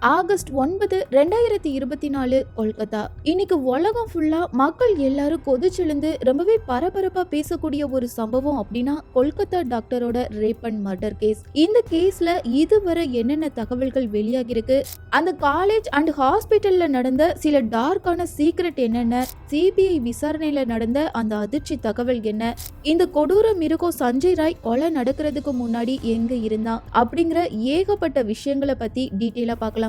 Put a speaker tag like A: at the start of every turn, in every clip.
A: August ஒன்பது ரெண்டாயிரத்தி இருபத்தி நாலு கொல்கத்தா. இன்னைக்கு உலகம் ஃபுல்லா மக்கள் எல்லாரும் கொதிச்செழுந்து ரொம்பவே பரபரப்பா பேசக்கூடிய ஒரு சம்பவம் அப்படின்னா கொல்கத்தா டாக்டரோட ரேப் அண்ட் மர்டர் கேஸ் இந்த கேஸ்ல இதுவரை என்னென்ன தகவல்கள் வெளியாகிருக்கு அந்த காலேஜ் அண்ட் ஹாஸ்பிட்டல்ல நடந்த சில டார்க்கான சீக்ரெட் என்னென்ன? சிபிஐ விசாரணையில நடந்த அந்த அதிர்ச்சி தகவல் என்ன? இந்த கொடூர மிருகம் சஞ்சய் ராய் கொலை நடக்கிறதுக்கு முன்னாடி எங்க இருந்தான்? அப்படிங்கிற ஏகப்பட்ட விஷயங்களை பத்தி டீட்டெயிலா பார்க்கலாம்.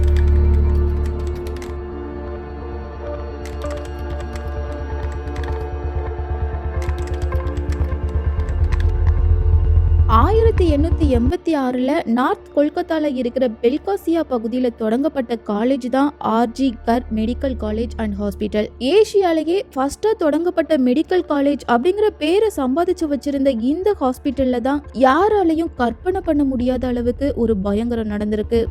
A: எண்பத்தி ஆறில் நார்த் கொல்கத்தாவில் இருக்கிற பெல்காசியா பகுதியில் தொடங்கப்பட்ட காலேஜ் தான் R G Kar medical college and hospital ஏஷியாலேயே ஃபர்ஸ்டாக தொடங்கப்பட்ட மெடிக்கல் காலேஜ் அப்படிங்கிற பேரை சம்பாதிச்சு வச்சிருந்த இந்த ஹாஸ்பிட்டலில் தான் யாராலையும் கற்பனை பண்ண முடியாத அளவுக்கு ஒரு பயங்கரம் நடந்திருக்கு.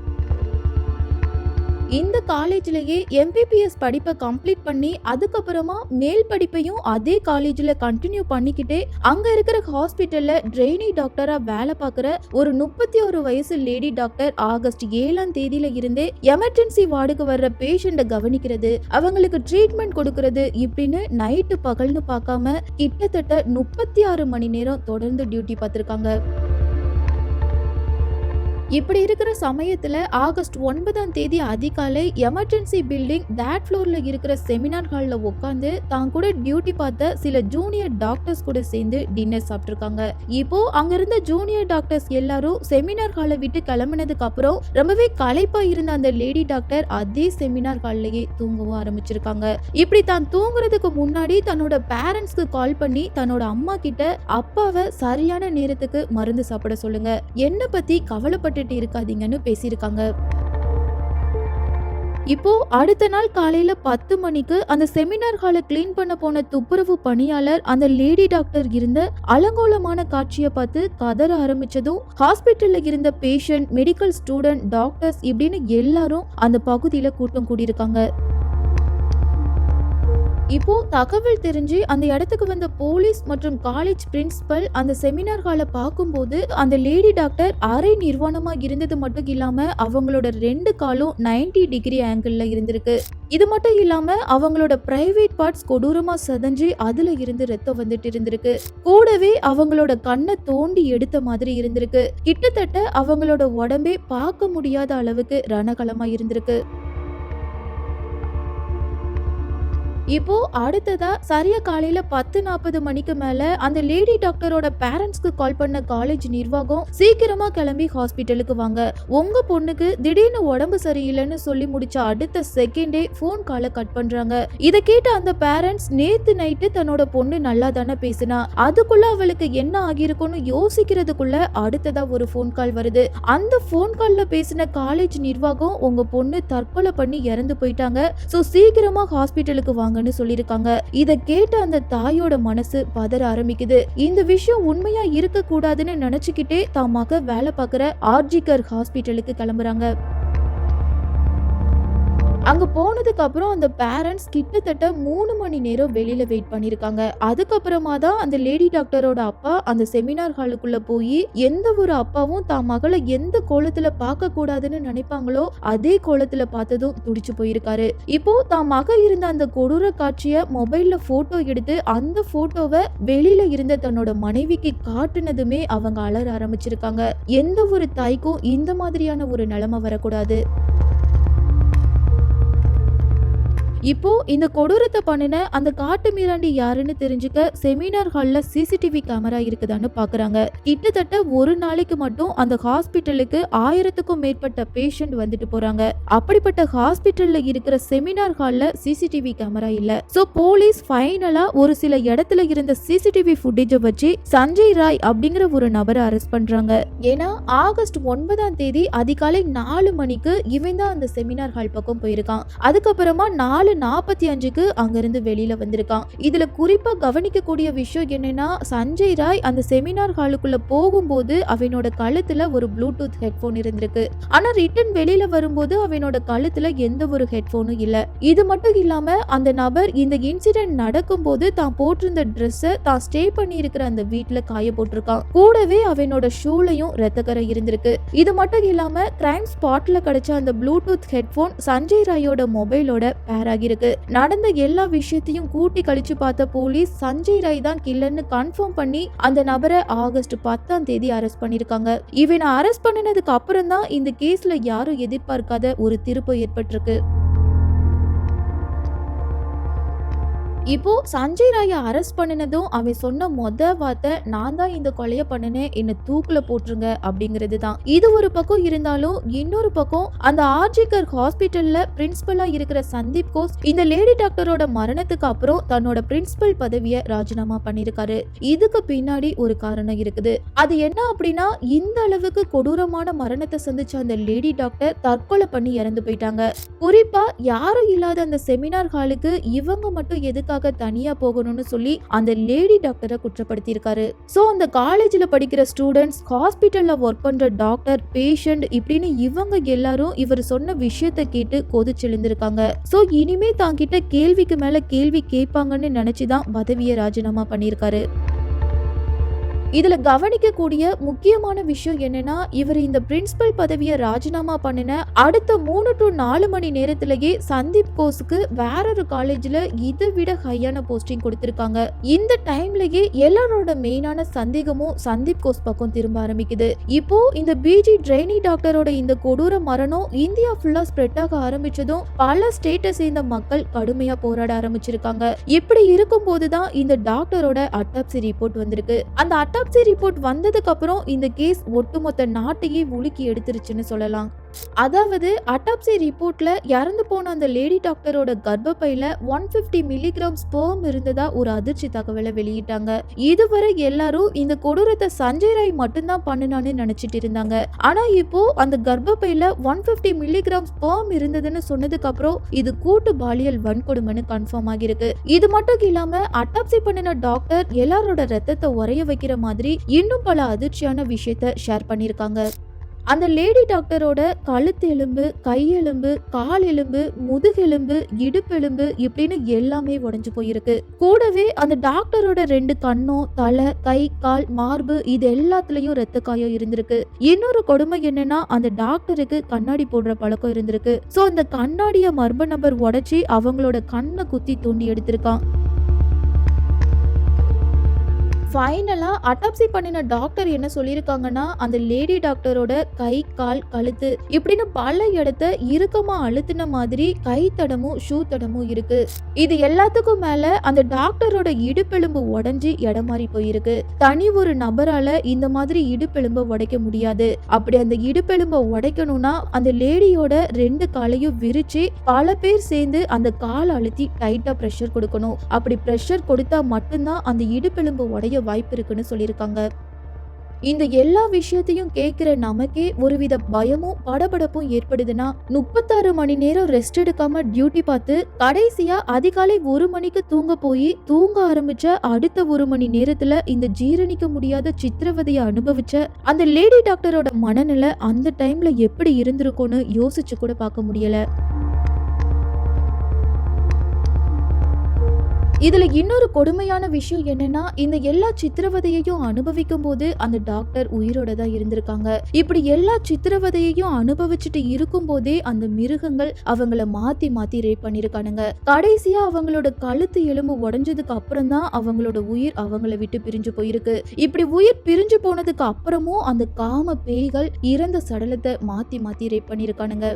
A: இந்த காலேஜ்லயே எம்பிபிஎஸ் படிப்பை கம்ப்ளீட் பண்ணி அதுக்கப்புறமா மேல் படிப்பையும் அதே காலேஜ்ல கண்டினியூ பண்ணிக்கிட்டே அங்க இருக்கிற ஹாஸ்பிட்டல்ல ட்ரெயினி டாக்டரா வேலை பார்க்குற ஒரு முப்பத்தி ஒரு வயசு லேடி டாக்டர் ஆகஸ்ட் ஏழாம் தேதியில இருந்தே எமர்ஜென்சி வார்டுக்கு வர்ற பேஷண்ட்டை கவனிக்கிறது அவங்களுக்கு ட்ரீட்மெண்ட் கொடுக்கறது இப்படின்னு நைட்டு பகல்னு பார்க்காம கிட்டத்தட்ட முப்பத்தி ஆறு மணி நேரம் தொடர்ந்து டியூட்டி பார்த்துருக்காங்க. இப்படி இருக்கிற சமயத்தில் ஆகஸ்ட் ஒன்பதாம் தேதி அதிகாலை எமர்ஜென்சி பில்டிங் தேட் ஃப்ளோரில் இருக்கிற செமினார் ஹாலில் உட்காந்து தான் கூட டியூட்டி பார்த்த சில ஜூனியர் டாக்டர்ஸ் கூட சேர்ந்து டின்னர் சாப்பிட்ருக்காங்க இப்போ அங்க இருந்த ஜூனியர் டாக்டர்ஸ் எல்லாரும் செமினார் ஹாலை விட்டு கிளம்பினதுக்கு அப்புறம் ரொம்பவே களைப்பா இருந்த அந்த லேடி டாக்டர் அதே செமினார் ஹால்லயே தூங்கவும் ஆரம்பிச்சிருக்காங்க. இப்படி தான் தூங்குறதுக்கு முன்னாடி தன்னோட பேரண்ட்ஸ்க்கு கால் பண்ணி தன்னோட அம்மா கிட்ட அப்பாவை சரியான நேரத்துக்கு மருந்து சாப்பிட சொல்லுங்க. என்ன பத்தி கவலைப்பட்டுட்டு இருக்காதீங்கன்னு பேசியிருக்காங்க. இப்போ அடுத்த நாள் காலையில பத்து மணிக்கு அந்த செமினார் ஹாலை கிளீன் பண்ண போன துப்புரவு பணியாளர் அந்த லேடி டாக்டர் இருந்த அலங்கோலமான காட்சியை பார்த்து கதற ஆரம்பிச்சதும் ஹாஸ்பிட்டல்ல இருந்த பேஷண்ட் மெடிக்கல் ஸ்டூடெண்ட் டாக்டர்ஸ் இப்படின்னு எல்லாரும் அந்த பகுதியில கூட்டம் கூடியிருக்காங்க. இப்போ தகவல் தெரிஞ்சு அந்த இடத்துக்கு வந்த போலீஸ் மற்றும் காலேஜ் பிரின்சிபல் அந்த செமினார் ஹாலை பார்க்கும்போது அந்த லேடி டாக்டர் அரை நிர்வாணமா இருந்தது மட்டும் இல்லாம அவங்களோட ரெண்டு காலும் 90 டிகிரி ஆங்கிள் இருந்திருக்கு. இது மட்டும் இல்லாம அவங்களோட பிரைவேட் பார்ட்ஸ் கொடூரமா சதஞ்சு அதுல இருந்து ரத்தம் வந்துட்டு இருந்திருக்கு. கூடவே அவங்களோட கண்ணை தோண்டி எடுத்த மாதிரி இருந்திருக்கு. கிட்டத்தட்ட அவங்களோட உடம்பே பார்க்க முடியாத அளவுக்கு ரணகலமா இருந்திருக்கு. இப்போ அடுத்ததா சரியா காலையில பத்து நாற்பது மணிக்கு மேல அந்த லேடி டாக்டரோட பேரண்ட்ஸ்க்கு கால் பண்ண காலேஜ் நிர்வாகம் சீக்கிரமா கிளம்பி ஹாஸ்பிட்டலுக்கு வாங்க. உங்க பொண்ணுக்கு திடீர்னு உடம்பு சரியில்லைன்னு சொல்லி முடிச்ச அடுத்த செகண்டே ஃபோன் காலை கட் பண்றாங்க. இதை கேட்ட அந்த பேரண்ட்ஸ் நேத்து நைட்டு தன்னோட பொண்ணு நல்லா தானே பேசினா. அதுக்குள்ள அவளுக்கு என்ன ஆகியிருக்கும்னு யோசிக்கிறதுக்குள்ள அடுத்ததா ஒரு ஃபோன் கால் வருது. அந்த ஃபோன் கால்ல பேசின காலேஜ் நிர்வாகம் உங்க பொண்ணு தற்கொலை பண்ணி இறந்து போயிட்டாங்க. சோ சீக்கிரமா ஹாஸ்பிட்டலுக்கு வாங்க. வாங்கன்னு சொல்லியிருக்காங்க. இத கேட்ட அந்த தாயோட மனசு பதற ஆரம்பிக்குது. இந்த விஷயம் உண்மையா இருக்க கூடாதுன்னு நினைச்சுக்கிட்டே தாமாக வேலை பார்க்குற ஆர்ஜிகர் ஹாஸ்பிட்டலுக்கு கிளம்புறாங்க. அங்க போனதுக்கு அப்புறம் அந்த பேரண்ட்ஸ் கிட்டத்தட்ட மூணு மணி நேரம் வெளியில வெயிட் பண்ணிருக்காங்க. அதுக்கப்புறமா தான் அந்த லேடி டாக்டரோட அப்பா அந்த செமினார் ஹாலுக்குள்ள போய் எந்த ஒரு அப்பாவும் தான் மகளை எந்த கோலத்துல பார்க்க கூடாதுன்னு நினைப்பாங்களோ அதே கோலத்துல பார்த்ததும் துடிச்சு போயிருக்காரு. இப்போ தான் மக இருந்த அந்த கொடூர காட்சிய மொபைல்ல போட்டோ எடுத்து அந்த போட்டோவை வெளியில இருந்த தன்னோட மனைவிக்கு காட்டுனதுமே அவங்க அலற ஆரம்பிச்சிருக்காங்க. எந்த ஒரு தாய்க்கும் இந்த மாதிரியான ஒரு நிலைமை வரக்கூடாது. இப்போ இந்த கொடூரத்தை பண்ணின அந்த காட்டு மீராண்டி யாருன்னு தெரிஞ்சுக்க செமினார் ஹால்ல சிசிடிவி கேமரா இருக்குதான்னு பாக்குறாங்க. கிட்டத்தட்ட ஒரு நாளைக்கு மட்டும் அந்த ஹாஸ்பிட்டலுக்கு ஆயிரத்துக்கும் மேற்பட்ட பேஷண்ட் வந்துட்டு போறாங்க. அப்படிப்பட்ட ஹாஸ்பிட்டல்ல இருக்கிற செமினார் ஹால்ல சிசிடிவி கேமரா இல்ல. சோ போலீஸ் ஃபைனலா ஒரு சில இடத்துல இருந்த சிசிடிவி ஃபுட்டேஜை வச்சு சஞ்சய் ராய் அப்படிங்கிற ஒரு நபரை அரெஸ்ட் பண்றாங்க. ஏன்னா ஆகஸ்ட் ஒன்பதாம் தேதி அதிகாலை நாலு மணிக்கு இவன் தான் அந்த செமினார் ஹால் பக்கம் போயிருக்கான். அதுக்கப்புறமா நாலு நாலு நாற்பத்தி அஞ்சுக்கு அங்கிருந்து வெளியில வந்திருக்கான். இதுல குறிப்பா கவனிக்கக்கூடிய விஷயம் என்னன்னா சஞ்சய் ராய் அந்த செமினார் ஹாலுக்குள்ள போகும்போது அவனோட கழுத்துல ஒரு ப்ளூடூத் ஹெட்போன் இருந்திருக்கு. ஆனா ரிட்டன் வெளியில வரும்போது அவனோட கழுத்துல எந்த ஒரு ஹெட்போனும் இல்ல. இது மட்டும் இல்லாம அந்த நபர் இந்த இன்சிடென்ட் நடக்கும்போது தான் போட்டிருந்த ட்ரெஸ்ஸை தான் ஸ்டே பண்ணி இருக்கிற அந்த வீட்டுல காய போட்டிருக்கான். கூடவே அவனோட ஷூலையும் ரத்தக்கரை இருந்திருக்கு. இது மட்டும் இல்லாம கிரைம் ஸ்பாட்ல கிடைச்ச அந்த ப்ளூடூத் ஹெட்போன் சஞ்சய் ராயோட மொபைலோட பேராகி ஆகியிருக்கு. நடந்த எல்லா விஷயத்தையும் கூட்டி கழிச்சு பார்த்த போலீஸ் சஞ்சய் ராய் தான் கில்லர்னு கன்ஃபார்ம் பண்ணி அந்த நபரை ஆகஸ்ட் பத்தாம் தேதி அரெஸ்ட் பண்ணிருக்காங்க இவனை அரெஸ்ட் பண்ணினதுக்கு அப்புறம் தான் இந்த கேஸ்ல யாரும் எதிர்பார்க்காத ஒரு திருப்பம் ஏற்பட்டிருக்கு. இப்போ சஞ்சய் ராயை அரெஸ்ட் பண்ணினதும் அவன் சொன்ன மொத வார்த்தை நான் தான் இந்த கொலையை பண்ணினேன் என்னை தூக்குல போட்டுருங்க அப்படிங்கிறது தான் இது ஒரு பக்கம் இருந்தாலும் இன்னொரு பக்கம் அந்த ஆர்ஜிகர் ஹாஸ்பிட்டல்ல பிரின்சிபலா இருக்கிற சந்தீப் கோஸ் இந்த லேடி டாக்டரோட மரணத்துக்கு அப்புறம் தன்னோட பிரின்சிபல் பதவியை ராஜினாமா பண்ணிருக்காரு இதுக்கு பின்னாடி ஒரு காரணம் இருக்குது. அது என்ன அப்படின்னா இந்த அளவுக்கு கொடூரமான மரணத்தை சந்திச்ச அந்த லேடி டாக்டர் தற்கொலை பண்ணி இறந்து போயிட்டாங்க. குறிப்பா யாரும் இல்லாத அந்த செமினார் ஹாலுக்கு இவங்க மட்டும் எதுக்கு எதுக்காக தனியா போகணும்னு சொல்லி அந்த லேடி டாக்டரை குற்றப்படுத்தியிருக்காரு. சோ அந்த காலேஜ்ல படிக்கிற ஸ்டூடெண்ட்ஸ் ஹாஸ்பிட்டல்ல ஒர்க் பண்ற டாக்டர் பேஷண்ட் இப்படின்னு இவங்க எல்லாரும் இவர் சொன்ன விஷயத்தை கேட்டு கொதிச்செழுந்திருக்காங்க. சோ இனிமே தாங்கிட்ட கேள்விக்கு மேல கேள்வி கேட்பாங்கன்னு நினைச்சுதான் பதவியை ராஜினாமா பண்ணியிருக்காரு. இதுல கவனிக்கக்கூடிய முக்கியமான விஷயம் என்னன்னா இவர் இந்த பிரின்சிபல் பதவியை ராஜினாமா பண்ணின அடுத்த மூணு டு நாலு மணி நேரத்திலேயே சந்தீப் கோஸுக்கு வேற ஒரு காலேஜ்ல இதை விட ஹையான போஸ்டிங் கொடுத்திருக்காங்க. இந்த டைம்லயே எல்லாரோட மெயினான சந்தேகமும் சந்தீப் கோஸ் பக்கம் திரும்ப ஆரம்பிக்குது. இப்போ இந்த பிஜி ட்ரெயினி டாக்டரோட இந்த கொடூர மரணம் இந்தியா ஃபுல்லா ஸ்ப்ரெட் ஆக ஆரம்பிச்சதும் பல ஸ்டேட்டை சேர்ந்த மக்கள் கடுமையா போராட ஆரம்பிச்சிருக்காங்க. இப்படி இருக்கும் தான் இந்த டாக்டரோட அட்டாப்சி ரிப்போர்ட் வந்திருக்கு. அந்த அட்டாப்சி ரிப்போர்ட் வந்ததுக்கப்புறம் இந்த கேஸ் ஒட்டுமொத்த நாட்டையே உலுக்கி எடுத்துருச்சுன்னு சொல்லலாம். அதாவது அட்டாப்சி ரிப்போர்ட்ல இறந்து போன அந்த லேடி டாக்டரோட கர்ப்பப்பையில ஒன் பிப்டி மில்லிகிராம் ஸ்பெர்ம் இருந்ததா ஒரு அதிர்ச்சி தகவலை வெளியிட்டாங்க. இதுவரை எல்லாரும் இந்த கொடூரத்தை சஞ்சய் ராய் மட்டும்தான் பண்ணுனான்னு நினைச்சிட்டு இருந்தாங்க. ஆனா இப்போ அந்த கர்ப்பப்பையில ஒன் பிப்டி மில்லிகிராம் ஸ்பெர்ம் இருந்ததுன்னு சொன்னதுக்கு அப்புறம் இது கூட்டு பாலியல் வன்கொடுமைன்னு கன்ஃபார்ம் ஆகிருக்கு இது மட்டும் இல்லாம அட்டாப்சி பண்ணின டாக்டர் எல்லாரோட ரத்தத்தை உரைய வைக்கிற மாதிரி இன்னும் பல அதிர்ச்சியான விஷயத்த ஷேர் பண்ணியிருக்காங்க. அந்த லேடி டாக்டரோட கழுத்து எலும்பு கையெலும்பு கால் எலும்பு முதுகெலும்பு இடுப்பெலும்பு இப்படின்னு எல்லாமே உடஞ்சு போயிருக்கு. கூடவே அந்த டாக்டரோட ரெண்டு கண்ணும் தலை கை கால் மார்பு இது எல்லாத்துலயும் ரத்த காயம் இருந்திருக்கு. இன்னொரு கொடுமை என்னன்னா அந்த டாக்டருக்கு கண்ணாடி போடுற பழக்கம் இருந்திருக்கு. சோ அந்த கண்ணாடிய மர்ம நபர் உடைச்சி அவங்களோட கண்ணை குத்தி தூண்டி எடுத்திருக்கான். ஃபைனலாக அட்டாப்சி பண்ணின டாக்டர் என்ன சொல்லியிருக்காங்கன்னா அந்த லேடி டாக்டரோட கை கால் கழுத்து இப்படின்னு பல இடத்த இறுக்கமாக அழுத்தின மாதிரி கை தடமும் ஷூ தடமும் இருக்கு. இது எல்லாத்துக்கும் மேல அந்த டாக்டரோட இடுப்பெலும்பு உடஞ்சி இடம் மாறி போயிருக்கு. தனி ஒரு நபரால இந்த மாதிரி இடுப்பெலும்ப உடைக்க முடியாது. அப்படி அந்த இடுப்பெலும்ப உடைக்கணும்னா அந்த லேடியோட ரெண்டு காலையும் விரிச்சு பல பேர் சேர்ந்து அந்த கால் அழுத்தி டைட்டா ப்ரெஷர் கொடுக்கணும். அப்படி ப்ரெஷர் கொடுத்தா மட்டும்தான் அந்த இடுப்பெலும்பு உடைய வாய்ப்பு இருக்குன்னு சொல்லியிருக்காங்க. இந்த எல்லா விஷயத்தையும் கேட்கிற நமக்கே ஒருவித பயமும் படபடப்பும் ஏற்படுதுன்னா முப்பத்தாறு மணி நேரம் ரெஸ்ட் எடுக்காம டியூட்டி பார்த்து கடைசியா அதிகாலை ஒரு மணிக்கு தூங்க போய் தூங்க ஆரம்பிச்ச அடுத்த ஒரு மணி நேரத்துல இந்த ஜீரணிக்க முடியாத சித்திரவதையை அனுபவிச்ச அந்த லேடி டாக்டரோட மனநிலை அந்த டைம்ல எப்படி இருந்திருக்கும்னு யோசிச்சு கூட பார்க்க முடியல. இதுல இன்னொரு கொடுமையான விஷயம் என்னன்னா இந்த எல்லா சித்திரவதையையும் அனுபவிக்கும் போது அந்த டாக்டர் உயிரோட தான் இருந்திருக்காங்க. இப்படி எல்லா சித்திரவதையையும் அனுபவிச்சுட்டு இருக்கும் போதே அந்த மிருகங்கள் அவங்கள மாத்தி மாத்தி ரேப் பண்ணிருக்கானுங்க. கடைசியா அவங்களோட கழுத்து எலும்பு உடஞ்சதுக்கு அப்புறம் தான் அவங்களோட உயிர் அவங்கள விட்டு பிரிஞ்சு போயிருக்கு. இப்படி உயிர் பிரிஞ்சு போனதுக்கு அப்புறமும் அந்த காம பேய்கள் இறந்த சடலத்தை மாத்தி மாத்தி ரேப் பண்ணிருக்கானுங்க.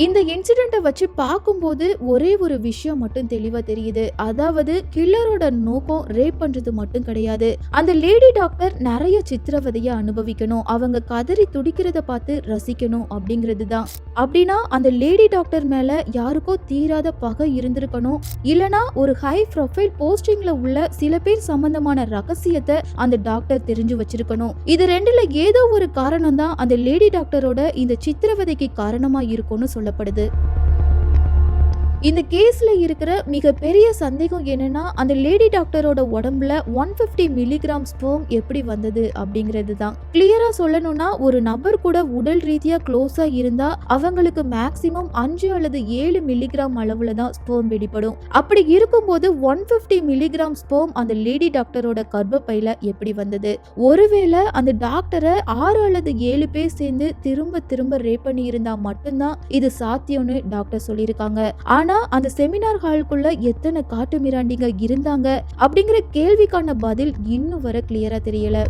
A: இந்த இன்சிடெண்ட்டை வச்சு பார்க்கும்போது ஒரே ஒரு விஷயம் மட்டும் தெளிவா தெரியுது. அதாவது கில்லரோட நோக்கம் ரேப் பண்றது மட்டும் கிடையாது. அந்த லேடி டாக்டர் நிறைய சித்திரவதைய அனுபவிக்கணும். அவங்க கதறி துடிக்கிறத பார்த்து ரசிக்கணும் அப்படிங்கிறது தான். அப்படின்னா அந்த லேடி டாக்டர் மேல யாருக்கோ தீராத பகை இருந்திருக்கணும். இல்லனா ஒரு ஹை ப்ரொஃபைல் போஸ்டிங்ல உள்ள சில பேர் சம்பந்தமான ரகசியத்தை அந்த டாக்டர் தெரிஞ்சு வச்சிருக்கணும். இது ரெண்டுல ஏதோ ஒரு காரணம் தான் அந்த லேடி டாக்டரோட இந்த சித்திரவதைக்கு காரணமா இருக்கும்னு சொல்லப்படுது இந்த கேஸ்ல இருக்கிற மிகப்பெரிய சந்தேகம் என்னன்னா அந்த லேடி டாக்டரோட உடம்புல ஒன் பிப்டி மில்லிகிராம் ஸ்போம் எப்படி வந்தது அப்படிங்கிறது தான். கிளியரா சொல்லணும்னா ஒரு நபர் கூட உடல் ரீதியா க்ளோஸா இருந்தா அவங்களுக்கு மேக்சிமம் அஞ்சு அல்லது ஏழு மில்லிகிராம் அளவுல தான் ஸ்போம் வெளிப்படும் அப்படி இருக்கும்போது ஒன் பிப்டி மில்லிகிராம் ஸ்போம் அந்த லேடி டாக்டரோட கர்ப்பப்பையில எப்படி வந்தது? ஒருவேளை அந்த டாக்டரை ஆறு அல்லது ஏழு பேர் சேர்ந்து திரும்ப திரும்ப ரேப் பண்ணி இருந்தா மட்டும்தான் இது சாத்தியம்னு டாக்டர் சொல்லியிருக்காங்க. ஆனா அந்த செமினார் ஹாலுக்குள்ள எத்தனை காட்டு மிராண்டிங்க இருந்தாங்க அப்படிங்கிற கேள்விக்கான பதில் இன்னும் வர கிளியரா தெரியல.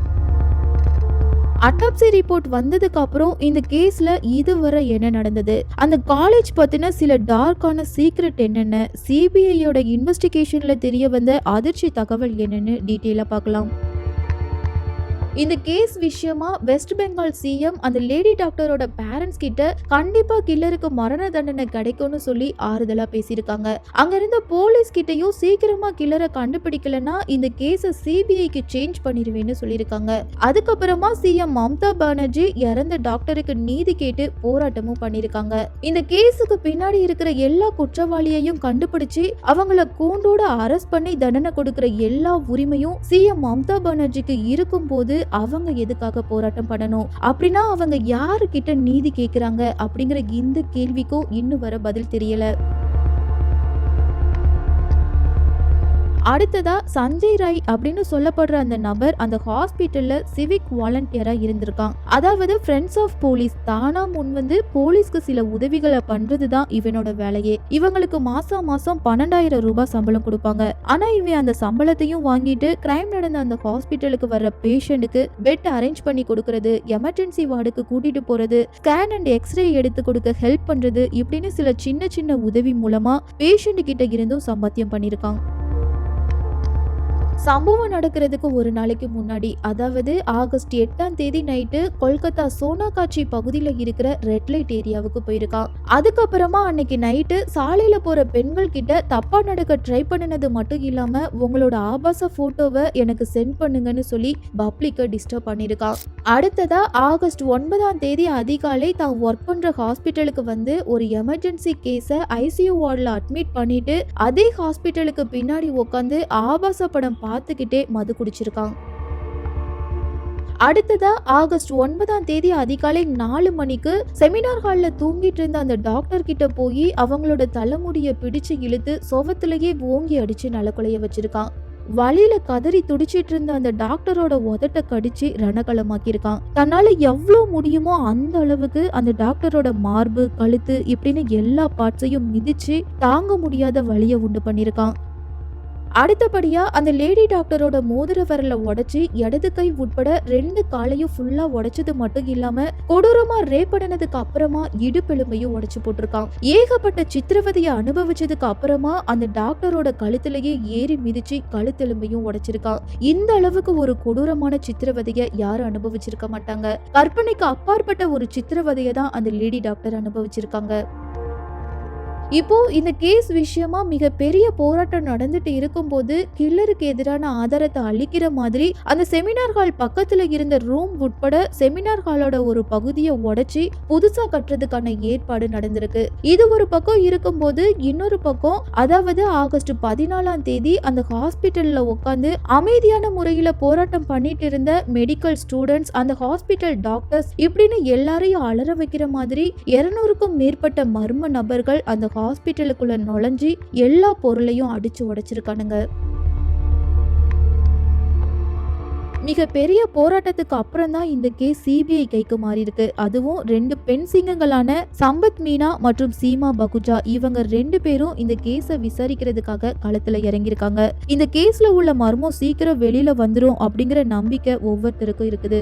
A: அட்டாப்சி ரிப்போர்ட் வந்ததுக்கு அப்புறம் இந்த கேஸ்ல இதுவரை என்ன நடந்தது? அந்த காலேஜ் பத்தின சில டார்க்கான சீக்ரெட் என்னென்ன? சிபிஐயோட இன்வெஸ்டிகேஷன்ல தெரிய வந்த அதிர்ச்சி தகவல் என்னன்னு டீட்டெயிலா பார்க்கலாம். இந்த கேஸ் விஷயமா வெஸ்ட் பெங்கால் சிஎம் அந்த லேடி டாக்டரோட பேரண்ட்ஸ் கிட்ட கண்டிப்பா கில்லருக்கு மரண தண்டனை கிடைக்கும்னு சொல்லி ஆறுதலா பேசியிருக்காங்க. அங்க இருந்த போலீஸ் கிட்டயும் சீக்கிரமா கில்லரை கண்டுபிடிக்கலன்னா இந்த கேஸை சிபிஐக்கு சேஞ்ச் பண்ணிடுவேன்னு சொல்லியிருக்காங்க. அதுக்கப்புறமா சிஎம் மம்தா பானர்ஜி இறந்த டாக்டருக்கு நீதி கேட்டு போராட்டமும் பண்ணியிருக்காங்க. இந்த கேஸுக்கு பின்னாடி இருக்கிற எல்லா குற்றவாளியையும் கண்டுபிடிச்சு அவங்கள கூண்டோட அரெஸ்ட் பண்ணி தண்டனை கொடுக்கிற எல்லா உரிமையும் சிஎம் மம்தா பானர்ஜிக்கு இருக்கும்போது அவங்க எதுக்காக போராட்டம் பண்ணணும்? அப்படின்னா அவங்க யாரு கிட்ட நீதி கேட்குறாங்க அப்படிங்கிற இந்த கேள்விக்கும் இன்னும் வர பதில் தெரியல. அடுத்ததா சஞ்சய் ராய் அப்படின்னு சொல்லப்படுற அந்த நபர் அந்த ஹாஸ்பிட்டல்ல சிவிக் வாலண்டியரா இருந்திருக்கான். அதாவது ஃப்ரெண்ட்ஸ் ஆஃப் போலீஸ் தானா முன் வந்து போலீஸ்க்கு சில உதவிகளை பண்றதுதான் இவனோட வேலையே. இவங்களுக்கு மாசம் மாசம் பன்னெண்டாயிரம் ரூபாய் சம்பளம் கொடுப்பாங்க. ஆனா இவன் அந்த சம்பளத்தையும் வாங்கிட்டு கிரைம் நடந்த அந்த ஹாஸ்பிட்டலுக்கு வர்ற பேஷண்ட்டுக்கு பெட் அரேஞ்ச் பண்ணி கொடுக்கறது எமர்ஜென்சி வார்டுக்கு கூட்டிட்டு போறது ஸ்கேன் அண்ட் எக்ஸ்ரே எடுத்து கொடுக்க ஹெல்ப் பண்றது இப்படின்னு சில சின்ன சின்ன உதவி மூலமா பேஷண்ட் கிட்ட இருந்தும் சம்பாத்தியம் பண்ணியிருக்கான் சம்பவம் நடக்கிறதுக்கு ஒரு நாளைக்கு முன்னாடி அதாவது ஆகஸ்ட் எட்டாம் தேதி நைட்டு கொல்கத்தா சோனாகாட்சி பகுதியில் இருக்கிற ரெட் லைட் ஏரியாவுக்கு போயிருக்கான். அதுக்கப்புறமா அன்னைக்கு நைட்டு சாலையில போற பெண்கள் கிட்ட தப்பா நடக்க ட்ரை பண்ணினது மட்டும் இல்லாம உங்களோட ஆபாச போட்டோவை எனக்கு சென்ட் பண்ணுங்கன்னு சொல்லி பப்ளிக்கை டிஸ்டர்ப் பண்ணியிருக்கான். அடுத்ததா ஆகஸ்ட் ஒன்பதாம் தேதி அதிகாலை தான் ஒர்க் பண்ற ஹாஸ்பிட்டலுக்கு வந்து ஒரு எமர்ஜென்சி கேஸை ஐசியூ வார்டில் அட்மிட் பண்ணிட்டு அதே ஹாஸ்பிட்டலுக்கு பின்னாடி உட்காந்து ஆபாச படம் பார்த்துக்கிட்டே மது குடிச்சிருக்கான். அடுத்ததா ஆகஸ்ட் ஒன்பதாம் தேதி அதிகாலை நாலு மணிக்கு செமினார் ஹாலில் தூங்கிட்டு இருந்த அந்த டாக்டர் கிட்ட போய் அவங்களோட தலைமுடியை பிடிச்சு இழுத்து சோவத்திலேயே ஓங்கி அடிச்சு நலக்குலைய வச்சிருக்கான். வழியில கதறி துடிச்சிட்டு இருந்த அந்த டாக்டரோட உதட்ட கடிச்சு ரணகலமாக்கியிருக்கான். தன்னால எவ்வளவு முடியுமோ அந்த அளவுக்கு அந்த டாக்டரோட மார்பு கழுத்து இப்படின்னு எல்லா பார்ட்ஸையும் மிதிச்சு தாங்க முடியாத வழியை உண்டு பண்ணியிருக்கான். அடுத்தபடியா அந்த லேடி டாக்டரோட மோதிர விரல உடைச்சு இடது கை உட்பட ரெண்டு காலையும் ஃபுல்லா உடைச்சது மட்டும் இல்லாம கொடூரமா ரேப் பண்ணதுக்கு அப்புறமா இடுப்பெலும்பையும் உடைச்சு போட்டிருக்கான். ஏகப்பட்ட சித்திரவதையை அனுபவிச்சதுக்கு அப்புறமா அந்த டாக்டரோட கழுத்திலேயே ஏறி மிதிச்சு கழுத்தெலும்பையும் உடைச்சிருக்கான். இந்த அளவுக்கு ஒரு கொடூரமான சித்திரவதையை யாரும் அனுபவிச்சிருக்க மாட்டாங்க. கற்பனைக்கு அப்பாற்பட்ட ஒரு சித்திரவதையை தான் அந்த லேடி டாக்டர் அனுபவிச்சிருக்காங்க. இப்போ இந்த கேஸ் விஷயமா மிகப்பெரிய போராட்டம் நடந்துட்டு இருக்கும்போது கில்லருக்கு எதிரான ஆதாரத்தை அளிக்கிற மாதிரி அந்த செமினார் ஹால் பக்கத்துல இருந்த ரூம் உட்பட செமினார் ஹாலோட ஒரு பகுதியை உடைச்சி புதுசா கட்டுறதுக்கான ஏற்பாடு நடந்திருக்கு. இது ஒரு பக்கம் இருக்கும்போது இன்னொரு பக்கம் அதாவது ஆகஸ்ட் பதினாலாம் தேதி அந்த ஹாஸ்பிட்டல்ல உட்காந்து அமைதியான முறையில போராட்டம் பண்ணிட்டு இருந்த மெடிக்கல் ஸ்டூடெண்ட்ஸ் அந்த ஹாஸ்பிட்டல் டாக்டர்ஸ் இப்படின்னு எல்லாரையும் அலற வைக்கிற மாதிரி இருநூறுக்கும் மேற்பட்ட மர்ம நபர்கள் அந்த ஹாஸ்பிட்டலுக்குள்ள நுழைஞ்சு எல்லா பொருளையும் அடிச்சு உடைச்சிருக்கானுங்க. மிக பெரிய போராட்டத்துக்கு அப்புறம் தான் இந்த கேஸ் சிபிஐ கைக்கு மாறி இருக்கு அதுவும் ரெண்டு பெண் சிங்கங்களான சம்பத் மீனா மற்றும் சீமா பகுஜா இவங்க ரெண்டு பேரும் இந்த கேஸை விசாரிக்கிறதுக்காக களத்துல இறங்கியிருக்காங்க. இந்த கேஸ்ல உள்ள மர்மம் சீக்கிரம் வெளியில வந்துடும் அப்படிங்கிற நம்பிக்கை ஒவ்வொருத்தருக்கும் இருக்குது.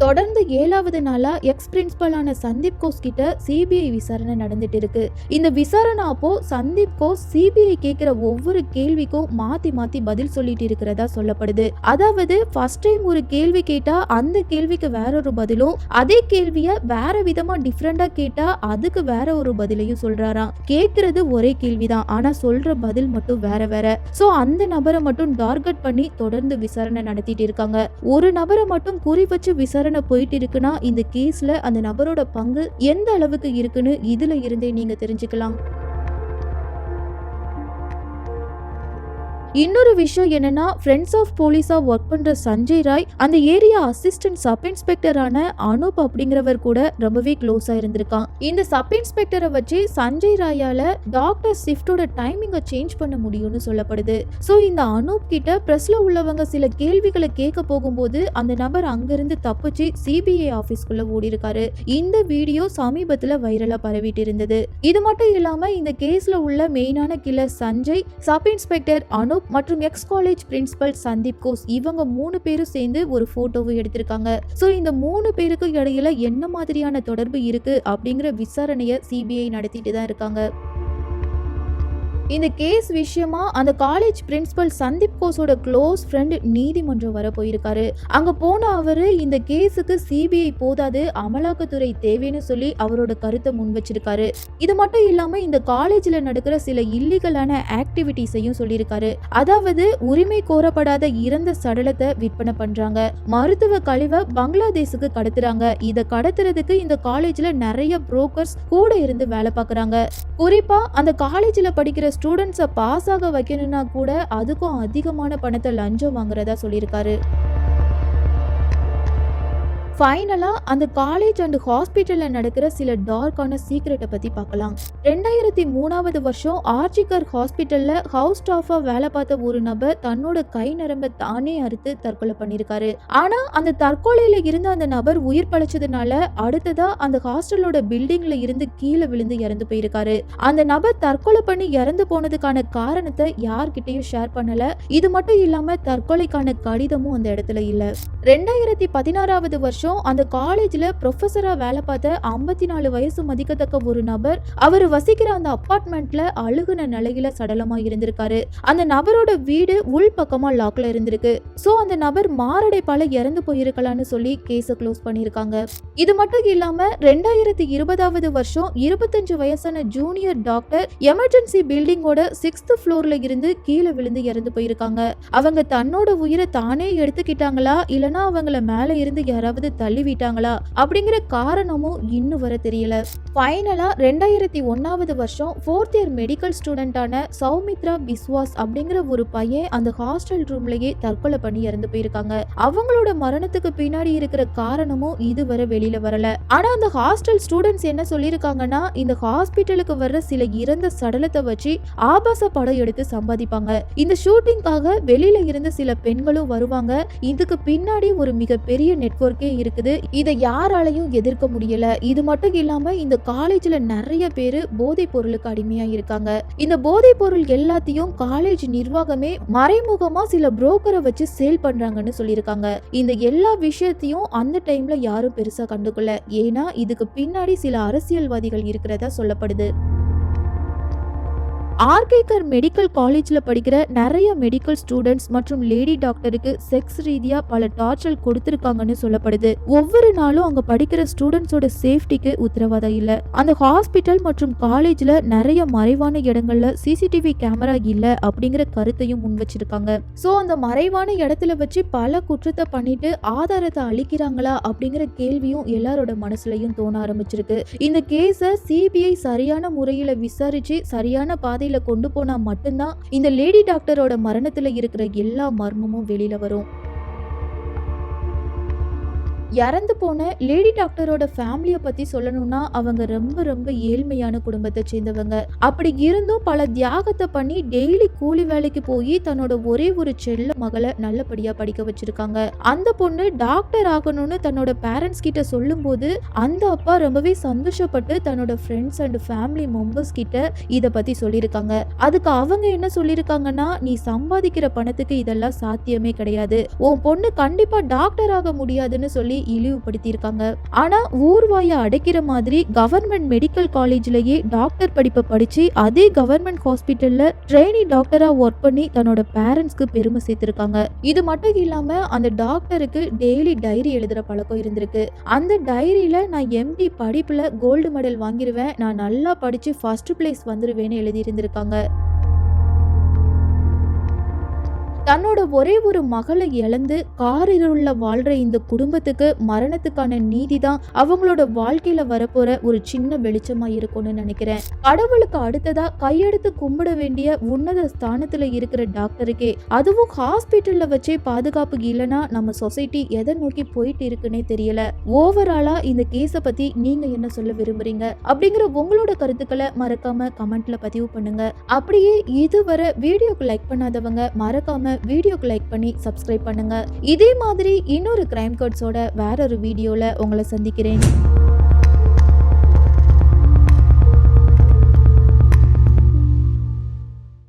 A: தொடர்ந்து ஏழாவது நாளா எக்ஸ் பிரின்சிபலான சந்தீப் கோஸ் கிட்ட சிபிஐ விசாரணை நடந்துட்டு இருக்கு. இந்த விசாரணை அப்போ சந்தீப் கோஸ் சிபிஐ கேட்கிற ஒவ்வொரு கேள்விக்கும் மாத்தி மாத்தி பதில் சொல்லிட்டு இருக்கிறதா சொல்லப்படுது. அதாவது ஃபர்ஸ்ட் டைம் ஒரு கேள்வி கேட்டா அந்த கேள்விக்கு வேற ஒரு பதிலும் அதே கேள்விய வேற விதமா டிஃப்ரெண்டா கேட்டா அதுக்கு வேற ஒரு பதிலையும் சொல்றாராம். கேட்கறது ஒரே கேள்விதான் ஆனா சொல்ற பதில் மட்டும் வேற வேற. சோ அந்த நபரை மட்டும் டார்கெட் பண்ணி தொடர்ந்து விசாரணை நடத்திட்டு இருக்காங்க. ஒரு நபரை மட்டும் குறி வச்சு விசாரணை போயிட்டு இருக்குன்னா இந்த கேஸ்ல அந்த நபரோட பங்கு எந்த அளவுக்கு இருக்குன்னு இதுல இருந்தே நீங்க தெரிஞ்சுக்கலாம். இன்னொரு விஷயம் என்னன்னா ஃப்ரெண்ட்ஸ் ஆஃப் போலீஸா ஒர்க் பண்ற சஞ்சய் ராய் அந்த ஏரியா அசிஸ்டன்ட் சப் இன்ஸ்பெக்டரான அனூப் அப்படிங்கிறவர் கூட ரொம்பவே க்ளோஸா இருந்திருக்கான். இந்த சப் இன்ஸ்பெக்டரை வச்சு சஞ்சய் ராயால டாக்டர் ஷிஃப்டோட டைமிங்கை சேஞ்ச் பண்ண முடியும்னு சொல்லப்படுது. ஸோ இந்த அனூப் கிட்ட பிரஸ்ல உள்ளவங்க சில கேள்விகளை கேட்க போகும்போது அந்த நபர் அங்கிருந்து தப்பிச்சு சிபிஐ ஆபீஸ்க்குள்ள ஓடி இருக்காரு இந்த வீடியோ சமீபத்துல வைரலா பரவிட்டு இருந்தது. இது மட்டும் இல்லாம இந்த கேஸ்ல உள்ள மெயினான killer Sanjay sub inspector Anoop மற்றும் ex college principal Sandeep Ghosh இவங்க மூணு பேரும் சேர்ந்து ஒரு போட்டோவை எடுத்திருக்காங்க. ஸோ இந்த மூணு பேருக்கு இடையில என்ன மாதிரியான தொடர்பு இருக்கு அப்படிங்கிற விசாரணையை சிபிஐ நடத்திட்டு தான் இருக்காங்க. இந்த கேஸ் விஷயமா அந்த காலேஜ் பிரின்சிபல் சந்தீப் கோஸோட க்ளோஸ் ஃப்ரெண்ட் நீதிமன்றம் வர போயிருக்காரு. அங்க போன அவரு இந்த கேஸுக்கு சிபிஐ போதாது அமலாக்கத்துறை தேவைன்னு சொல்லி அவரோட கருத்தை முன் வச்சிருக்காரு. இது மட்டும் இல்லாம இந்த காலேஜ்ல நடக்கிற சில இல்லீகலான ஆக்டிவிட்டிஸையும் சொல்லியிருக்காரு. அதாவது உரிமை கோரப்படாத இறந்த சடலத்தை விற்பனை பண்றாங்க. மருத்துவ கழிவை பங்களாதேஷுக்கு கடத்துறாங்க. இதை கடத்துறதுக்கு இந்த காலேஜ்ல நிறைய புரோக்கர்ஸ் கூட இருந்து வேலை பார்க்குறாங்க. குறிப்பா அந்த காலேஜ்ல படிக்கிற ஸ்டூடெண்ட்ஸை பாஸ் ஆக வைக்கணும்னா கூட அதுக்கும் அதிகமான பணத்தை லஞ்சம் வாங்குறதா சொல்லியிருக்காரு. ஃபைனலாக அந்த காலேஜ் அண்ட் ஹாஸ்பிட்டலில் நடக்கிற சில டார்க்கான சீக்ரெட்டை பற்றி பார்க்கலாம். ரெண்டாயிரத்தி மூணாவது வருஷம் ஆர்ஜிகர் ஹாஸ்பிட்டலில் ஹவுஸ் ஸ்டாஃபாக வேலை பார்த்த ஒரு நபர் தன்னோட கை நரம்பை தானே அறுத்து தற்கொலை பண்ணியிருக்காரு ஆனால் அந்த தற்கொலையில் இருந்த அந்த நபர் உயிர் பழைச்சதுனால அடுத்ததாக அந்த ஹாஸ்டலோட பில்டிங்கில் இருந்து கீழே விழுந்து இறந்து போயிருக்காரு. அந்த நபர் தற்கொலை பண்ணி இறந்து போனதுக்கான காரணத்தை யார்கிட்டயும் ஷேர் பண்ணல. இது மட்டும் இல்லாம தற்கொலைக்கான கடிதமும் அந்த இடத்துல இல்ல. ரெண்டாயிரத்தி பதினாறாவது வருஷம் அந்த காலேஜில் ப்ரொஃபஸராக வேலை பார்த்த ஐம்பத்தி நாலு வயசு மதிக்கத்தக்க ஒரு நபர் அவர் வசிக்கிற அந்த அப்பார்ட்மெண்ட்ல அழுகுன நிலையில சடலமா இருந்திருக்காரு. அந்த நபரோட வீடு உள் பக்கமா லாக்ல இருந்திருக்கு. ஸோ அந்த நபர் மாரடைப்பால இறந்து போயிருக்கலாம்னு சொல்லி கேஸ க்ளோஸ் பண்ணியிருக்காங்க. இது மட்டும் இல்லாம ரெண்டாயிரத்தி இருபதாவது வருஷம் இருபத்தஞ்சு வயசான ஜூனியர் டாக்டர் எமர்ஜென்சி பில்டிங்கோட சிக்ஸ்த் ஃப்ளோர்ல இருந்து கீழே விழுந்து இறந்து போயிருக்காங்க. அவங்க தன்னோட உயிரை தானே எடுத்துக்கிட்டாங்களா? இல்லனா அவங்கள மேல இருந்து யாராவது தள்ளிவிட்டாங்களா? அப்படிங்கிற காரணமும் இன்னும் வர தெரியல. ஃபைனலா ரெண்டாயிரத்தி ஒன்னாவது வருஷம் ஃபோர்த் இயர் மெடிக்கல் ஸ்டூடெண்டான சௌமித்ரா பிஸ்வாஸ் அப்படிங்கிற ஒரு பையன் அந்த ஹாஸ்டல் ரூம்லயே தற்கொலை பண்ணி இறந்து போயிருக்காங்க. அவங்களோட மரணத்துக்கு பின்னாடி இருக்கிற காரணமும் இதுவரை வெளியில வரல. ஆனா அந்த ஹாஸ்டல் ஸ்டூடெண்ட்ஸ் என்ன சொல்லியிருக்காங்கன்னா இந்த ஹாஸ்பிட்டலுக்கு வர்ற சில இறந்த சடலத்தை வச்சு ஆபாச படம் எடுத்து சம்பாதிப்பாங்க. இந்த ஷூட்டிங்காக வெளியில இருந்து சில பெண்களும் வருவாங்க. இதுக்கு பின்னாடி ஒரு மிகப்பெரிய நெட்ஒர்க்கே இருக்குது. இதை யாராலையும் எதிர்க்க முடியல. இது மட்டும் இல்லாம இந்த காலேஜ்ல நிறைய பேரு போதைப் பொருளுக்கு அடிமையா இருக்காங்க. இந்த போதைப் பொருள் எல்லாத்தையும் காலேஜ் நிர்வாகமே மறைமுகமா சில புரோக்கரை வச்சு சேல் பண்றாங்கன்னு சொல்லியிருக்காங்க. இந்த எல்லா விஷயத்தையும் அந்த டைம்ல யாரும் பெருசா கண்டுக்கல ஏன்னா இதுக்கு பின்னாடி சில அரசியல்வாதிகள் இருக்கிறதா சொல்லப்படுது. ஆர்கேகர் மெடிக்கல் காலேஜில் படிக்கிற நிறைய மெடிக்கல் ஸ்டூடெண்ட்ஸ் மற்றும் லேடி டாக்டருக்கு செக்ஸ் ரீதியாக பல டார்ச்சர் கொடுத்துருக்காங்கன்னு சொல்லப்படுது. ஒவ்வொரு நாளும் அங்கே படிக்கிற ஸ்டூடெண்ட்ஸோட சேஃப்டிக்கு உத்தரவாதம் இல்லை. அந்த ஹாஸ்பிட்டல் மற்றும் காலேஜில் நிறைய மறைவான இடங்கள்ல சிசிடிவி கேமரா இல்லை அப்படிங்கிற கருத்தையும் முன் வச்சிருக்காங்க. ஸோ அந்த மறைவான இடத்துல வச்சு பல குற்றத்தை பண்ணிட்டு ஆதாரத்தை அழிக்கிறாங்களா அப்படிங்கிற கேள்வியும் எல்லாரோட மனசுலையும் தோண ஆரம்பிச்சிருக்கு. இந்த கேஸை சிபிஐ சரியான முறையில் விசாரிச்சு சரியான பாதையில் கொண்டு போனா மட்டும்தான் இந்த லேடி டாக்டரோட மரணத்துல இருக்கிற எல்லா மர்மமும் வெளியில வரும். இறந்து போன லேடி டாக்டரோட ஃபேமிலியை பத்தி சொல்லணும்னா அவங்க ரொம்ப ரொம்ப ஏழ்மையான குடும்பத்தை சேர்ந்தவங்க. அப்படி இருந்தும் பல தியாகத்தை பண்ணி டெய்லி கூலி வேலைக்கு போய் தன்னோட ஒரே ஒரு செல்ல மகளை நல்லபடியா படிக்க வச்சிருக்காங்க. அந்த பொண்ணு டாக்டர் ஆகணும்னு தன்னோட பேரண்ட்ஸ் கிட்ட சொல்லும்போது அந்த அப்பா ரொம்பவே சந்தோஷப்பட்டு தன்னோட ஃப்ரெண்ட்ஸ் அண்ட் ஃபேமிலி மெம்பர்ஸ் கிட்ட இதை பத்தி சொல்லியிருக்காங்க. அதுக்கு அவங்க என்ன சொல்லியிருக்காங்கன்னா நீ சம்பாதிக்கிற பணத்துக்கு இதெல்லாம் சாத்தியமே கிடையாது. உன் பொண்ணு கண்டிப்பா டாக்டர் ஆக முடியாதுன்னு சொல்லி இழிவுபடுத்தியிருக்காங்க. ஆனா ஊர்வாயை அடைக்கிற மாதிரி கவர்மெண்ட் மெடிக்கல் காலேஜ்லயே டாக்டர் படிப்பை படிச்சு அதே கவர்மெண்ட் ஹாஸ்பிட்டல்ல ட்ரெயினி டாக்டரா ஒர்க் பண்ணி தன்னோட பேரண்ட்ஸ்க்கு பெருமை சேர்த்திருக்காங்க. இது மட்டும் இல்லாம அந்த டாக்டருக்கு டெய்லி டைரி எழுதுற பழக்கம் இருந்திருக்கு. அந்த டைரியில நான் எம்டி படிப்புல கோல்டு மெடல் வாங்கிடுவேன் நான் நல்லா படிச்சு ஃபர்ஸ்ட் பிளேஸ் வந்துருவேன்னு எழுதியிருந்திருக்காங்க. தன்னோட ஒரே ஒரு மகளை இழந்து காரிருள்ள வாழ்ற இந்த குடும்பத்துக்கு மரணத்துக்கான நீதி தான் அவங்களோட வாழ்க்கையில வரப்போற ஒரு சின்ன வெளிச்சமா இருக்கும்னு நினைக்கிறேன். கடவுளுக்கு அடுத்ததா கையெடுத்து கும்பிட வேண்டிய உன்னத ஸ்தானத்துல இருக்கிற டாக்டருக்கே அதுவும் ஹாஸ்பிட்டல்ல வச்சே பாதுகாப்பு இல்லைன்னா நம்ம சொசைட்டி எதை நோக்கி போயிட்டு இருக்குன்னே தெரியல. ஓவராலா இந்த கேஸை பத்தி நீங்க என்ன சொல்ல விரும்புறீங்க? அப்படிங்கிற உங்களோட கருத்துக்களை மறக்காம கமெண்ட்ல பதிவு பண்ணுங்க. அப்படியே இதுவரை வீடியோக்கு லைக் பண்ணாதவங்க மறக்காம வீடியோக்கு லைக் பண்ணி சப்ஸ்கிரைப் பண்ணுங்க. இதே மாதிரி இன்னொரு கிரைம் கோட்ஸோட வேற ஒரு வீடியோவில் உங்களை சந்திக்கிறேன்.